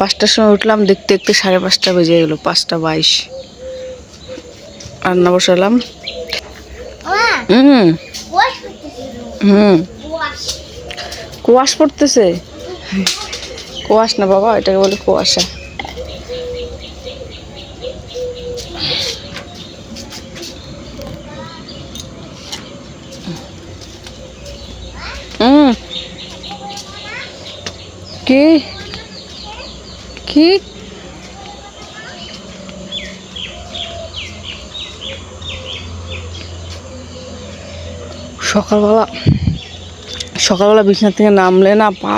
পাঁচটার সময় উঠলাম দেখতে দেখতে সাড়ে পাঁচটা বেজে গেলো পাঁচটা বাইশ। রান্না বসালাম। হুম। হুম। কুয়াশ পড়তেছে? কুয়াশ না বাবা এটাকে বলে কুয়াশা। হুম। কি? কি সকালবেলা সকালবেলা বিছানা থেকে নামলে না পা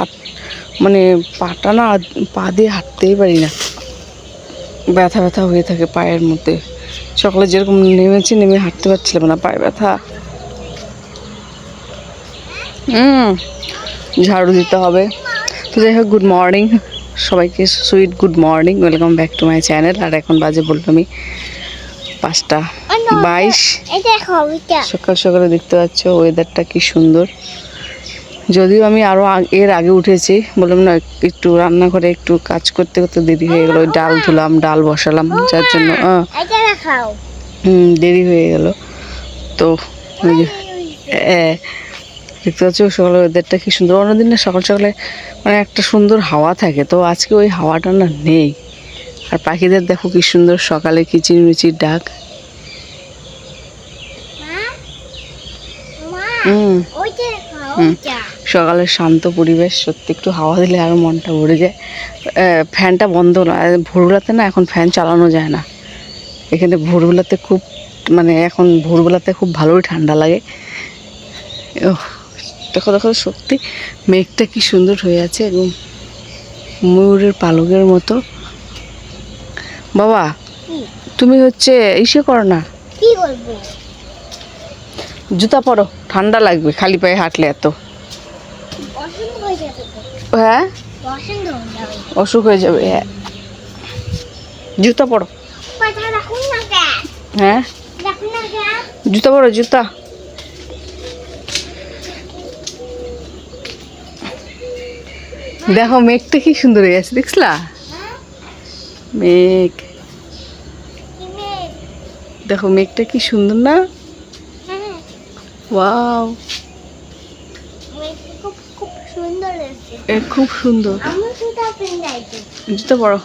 মানে পাটা না পা দিয়ে হাঁটতেই পারি না। ব্যথা ব্যথা হয়ে থাকে পায়ের মধ্যে। সকালে যেরকম নেমেছি নেমে হাঁটতে পারছিলাম না, পায়ে ব্যথা। হুম, ঝাড়ু দিতে হবে। তো যাই হোক গুড মর্নিং সবাইকে sweet good morning, welcome back to my channel. আর এখন বাজে বলল আমি পাঁচটা বাইশ। সকাল সকালে দেখতে পাচ্ছ ওয়েদারটা কি সুন্দর। যদিও আমি আরও এর আগে উঠেছি, বললাম না, একটু রান্নাঘরে একটু কাজ করতে করতে দেরি হয়ে গেলো ডাল ধুলাম, ডাল বসালাম, যার জন্য দেরি হয়ে গেল। তো দেখতে পাচ্ছ সকালে ওয়েদারটা কি সুন্দর। অন্যদিন না সকাল সকালে মানে একটা সুন্দর হাওয়া থাকে। তো আজকে ওই হাওয়াটা না নেই। আর পাখিদের দেখো কি সুন্দর সকালে কিচিরমিচির ডাক। সকালের শান্ত পরিবেশ সত্যি একটু হাওয়া দিলে আরও মনটা ভরে যায়। ফ্যানটা বন্ধ না। ভোরবেলাতে না এখন ফ্যান চালানো যায় না। এখানে ভোরবেলাতে খুব মানে এখন ভোরবেলাতে খুব ভালোই ঠান্ডা লাগে। ওহ, দেখো দেখো সত্যি মেঘটা কি সুন্দর হয়ে আছে এবং ময়ূরের পালকের মতো। বাবা তুমি হচ্ছে ইসে করো না। জুতা পরো ঠান্ডা লাগবে খালি পায়ে হাঁটলে এত। হয়ে অসুখ হয়ে যাবে হ্যাঁ। জুতা পরো। হ্যাঁ? জুতা পরো জুতা। দেখো, মেঘটা কি সুন্দর হয়ে আছে, দেখছলা? মেঘ। দেখো, মেঘটা কি সুন্দর না? ওয়াও। খুব সুন্দর। জুতা পরো।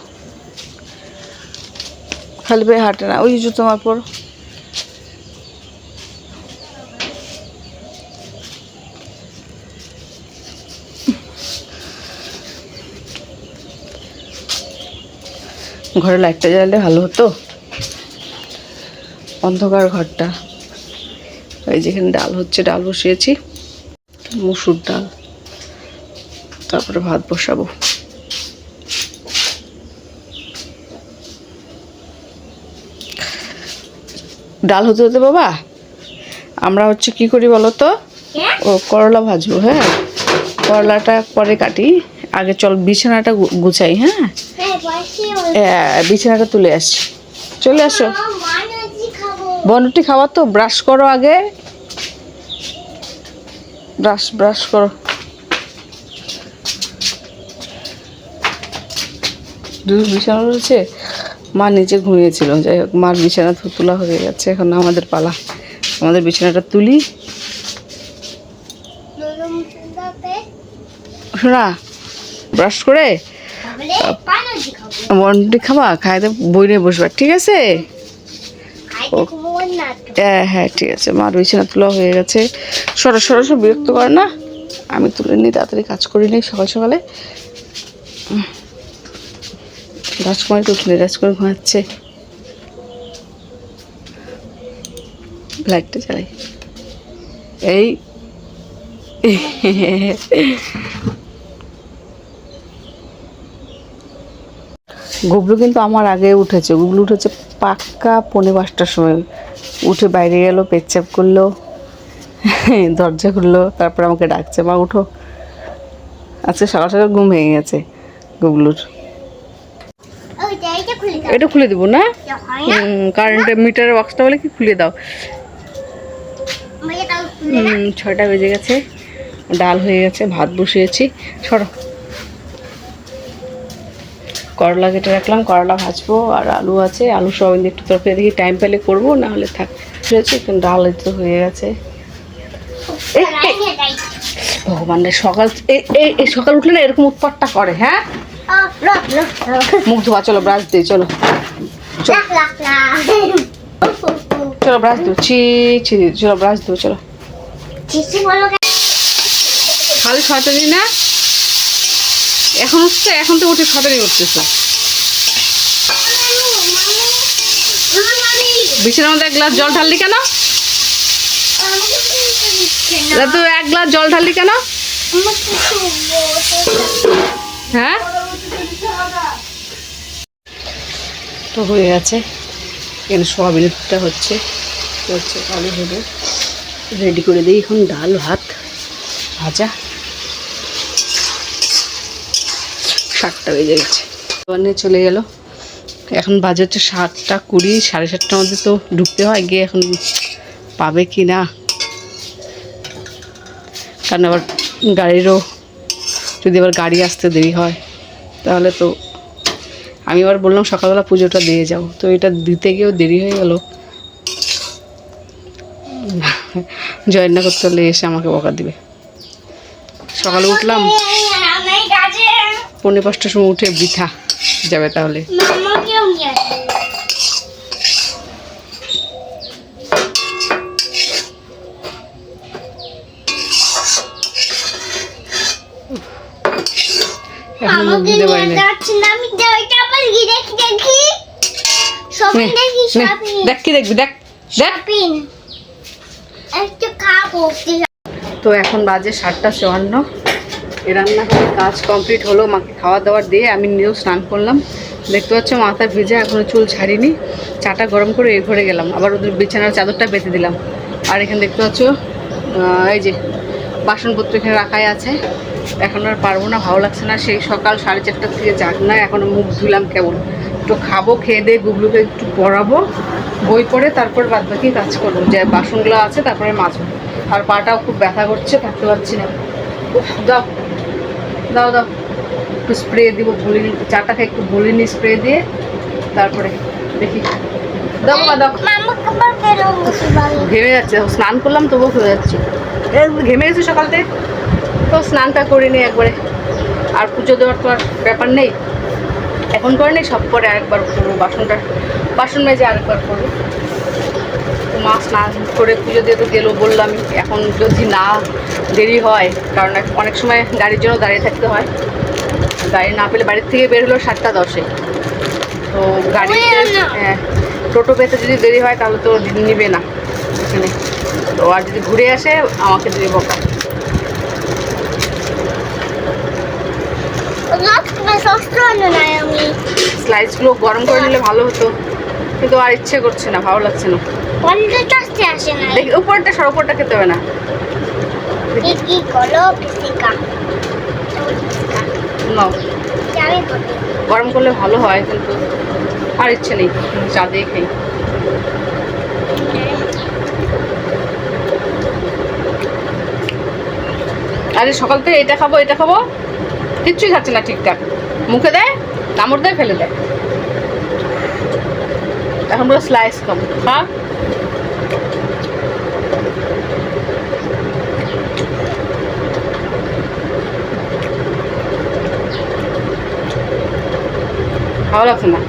খালি পায়ে হাঁটে না। ওই জুতো আমার পরো। ঘরে লাইটটা জ্বালালে ভালো হতো। অন্ধকার ঘরটা। এই যেখানে ডাল হচ্ছে ডাল বসিয়েছি। মুসুর ডাল। তারপরে ভাত বসাবো। ডাল হতে হতে বাবা আমরা হচ্ছে কি করি বলো তো? হ্যাঁ? ও করলা ভাজবো হ্যাঁ? করলাটা পরে কাটি। আগে চল বিছানাটা গুছাই হ্যাঁ? বিছানাটা তুলে আসছি চলে আসো। বনটি খাওয়া তো ব্রাশ করো আগে। ব্রাশ ব্রাশ করো। বিছানা রয়েছে। মা নিচে ঘুমিয়েছিল। যাই হোক মার বিছানা তোলা হয়ে গেছে। এখন আমাদের পালা। আমাদের বিছানাটা তুলি। শোনা ব্রাশ করে। বনটি খাবা। খাইতে বই নিয়ে বসবা ঠিক আছে? হ্যাঁ হ্যাঁ ঠিক আছে। মার বিছানা তোলা হয়ে গেছে। সরো সরো সব বিরক্ত করে না। আমি তুলে নিই তাড়াতাড়ি কাজ করে নিই সকাল সকালে। রাজকুমারী তো উঠলে রাজকুমার ঘুমাচ্ছে। লাইটটা চালাই এই। গুবলু কিন্তু আমার আগে উঠেছে। গুবলু উঠেছে পাক্কা পৌনে পাঁচটার সময়। উঠে বাইরে গেল, পেচ্ছাপ করল, দরজা খুললো, তারপর আমাকে ডাকছে, মা, উঠো। আজকে সকাল সকাল ঘুম ভেঙে গেছে গুবলুর এটা খুলে দিব না? কারেন্টের মিটারের বক্সটা বলে কি খুলে দাও? ছয়টা বেজে গেছে, ডাল হয়ে গেছে, ভাত বসিয়েছি। সরো। করলা কেটে রাখলাম করলা ভাজবো আর আলু আছে। আলু সবাই একটু তরকারি দেখি টাইম পেলে করব না হলে থাক। আছে কিন্তু ডাল তো হয়ে গেছে। ভগবান রে সকাল এই এই সকাল উঠলে না এরকম উৎপাতটা করে হ্যাঁ? মুখ ধোয়া চলো ব্রাশ দিই চলো। চলো। ব্রাশ দিও ছি ছি চলো ব্রাশ দিও চলো। খালি সতেরি না? এখন উঠছে এখন তো উঠে সতেরি উঠতেছে। বিছানার মধ্যে এক গ্লাস জল ঢাললি কেন? তা এক গ্লাস জল ঢাললি কেন? হ্যাঁ? তো হয়ে গেছে। এখানে সোয়াবিনটা হচ্ছে। হচ্ছে আলু হবে রেডি করে দিই। এখন ডাল, ভাত, ভাজা। সাতটা বেজে গেছে। নিয়ে চলে গেল। এখন বাজে হচ্ছে সাতটা কুড়ি, সাড়ে সাতটার মধ্যে তো ঢুকতে হয়, গিয়ে এখন পাবে কি না। কারণ আবার গাড়িরও যদি আবার গাড়ি আসতে দেরি হয়, তাহলে তো আমি আবার বললাম সকালবেলা পুজোটা দিয়ে যাও তো এটা দিতে গিয়েও দেরি হয়ে গেল। জয়েন না করতে হলে এসে আমাকে বকা দিবে। সকালে উঠলাম। পৌনে পাঁচটার সময় উঠে বৃথা যাবে তাহলে। এখন পারি না দেখি কি দেখবি দেখ দেখ। তো এখন বাজে সাতটা চুয়ান্ন। এ রান্না করে কাজ কমপ্লিট হলো, মাকে খাওয়া দাওয়ার দিয়ে আমি নিজেও স্নান করলাম। দেখতে পাচ্ছ মাথা ভিজে এখনও চুল ছাড়িনি। চাটা গরম করে এই ঘরে গেলাম। আবার ওদের বিছানার চাদরটা বেঁধে দিলাম। আর এখানে দেখতে পাচ্ছ এই যে বাসনপত্র এখানে রাখাই আছে। এখন আর পারব না, ভালো লাগছে না। সেই সকাল সাড়ে চারটার থেকে যাক না, এখনও মুখ ধুলাম কেমন। একটু খাব, খেয়ে দিয়ে গুগলুকে একটু পড়াবো। বই পড়ে তারপর বাদ বাকি কাজ করব। যে বাসনগুলো আছে, তারপরে মাজবো। আর পাটাও খুব ব্যথা করছে, থাকতে পারছি না। দাও দাও দাও। একটু স্প্রে দিব ভুলিনি চাটা খেয়ে একটু ভুলিনি স্প্রে দিয়ে তারপরে দেখি। দাও বাবা দাও। ঘেমে যাচ্ছে স্নান করলাম তবুও ঘেমে যাচ্ছি। ঘেমে গেছি সকাল থেকে তো স্নানটা করিনি একবারে। আর পুজো দেওয়ার তো আর ব্যাপার নেই। এখন করে নেই সব পরে আরেকবার করব বাসনটা বাসন মেজে আরেকবার করব। মা স্নান করে পুজো দিয়ে তো গেলো বললাম এখন যদি না দেরি হয় কারণ অনেক সময় গাড়ির জন্য দাঁড়িয়ে থাকতে হয়। গাড়ি না পেলে বাড়ির থেকে বের হলো সাতটা দশে। তো গাড়ি হ্যাঁ টোটো পেতে যদি দেরি হয় তাহলে তো নিবে না এখানে। তো আর যদি ঘুরে আসে আমাকে দিয়ে বকা। না স্লাইসগুলো গরম করে নিলে ভালো হতো। কিন্তু আর ইচ্ছে করছে না ভালো লাগছে না। পঞ্চাশ টাস্তে আসে না। দেখি উপরটা সর উপরটা খেতে হবে না। কি কি করো পিসিকা? নাও। আমি গরম করলে ভালো হয় কিন্তু আর ইচ্ছে নেই চা দিয়ে খাই। আরে সকাল থেকে এটা খাব এটা খাব কিচ্ছুই খাচ্ছে না ঠিকঠাক। মুখে দেয় কামড় দেয় ফেলে দেয়। এখন বলে স্লাইস খাব। খা। ভালো লাগছে না।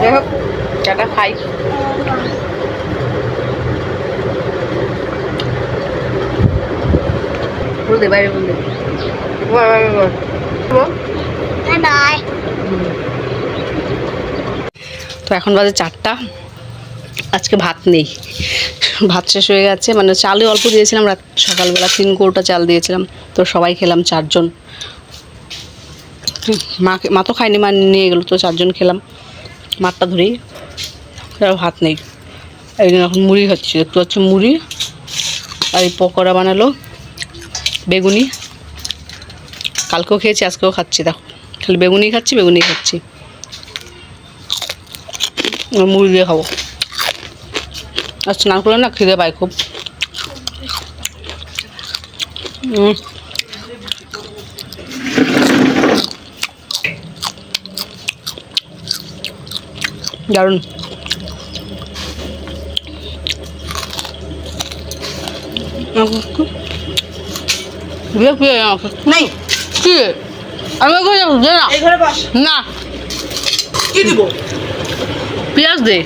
যাই হোক চাটা খাই বাইরে তো এখন বাজে চারটা। আজকে ভাত নেই। ভাত শেষ হয়ে গেছে। মানে চালই অল্প দিয়েছিলাম রাত সকালবেলা তিন কৌটা চাল দিয়েছিলাম। তো সবাই খেলাম চারজন। মাকে, মা তো খায়নি, মা নিয়ে গেলো তো, চারজন খেলাম। মাঠটা ধরেই। আর ভাত নেই। এই এখন মুড়ি খাচ্ছি একটু হচ্ছে মুড়ি আর এই পকোড়া বানালো, বেগুনি। কালকেও খেয়েছি, আজকেও খাচ্ছি, দেখো। খালি বেগুনি খাচ্ছি বেগুনি খাচ্ছি। মুড়ি দিয়ে খাব। আর স্নান করলে না খিদে পায় খুব। দারুণ। নেই। কি? আমি যাব না। কি দিব? পেঁয়াজ দে।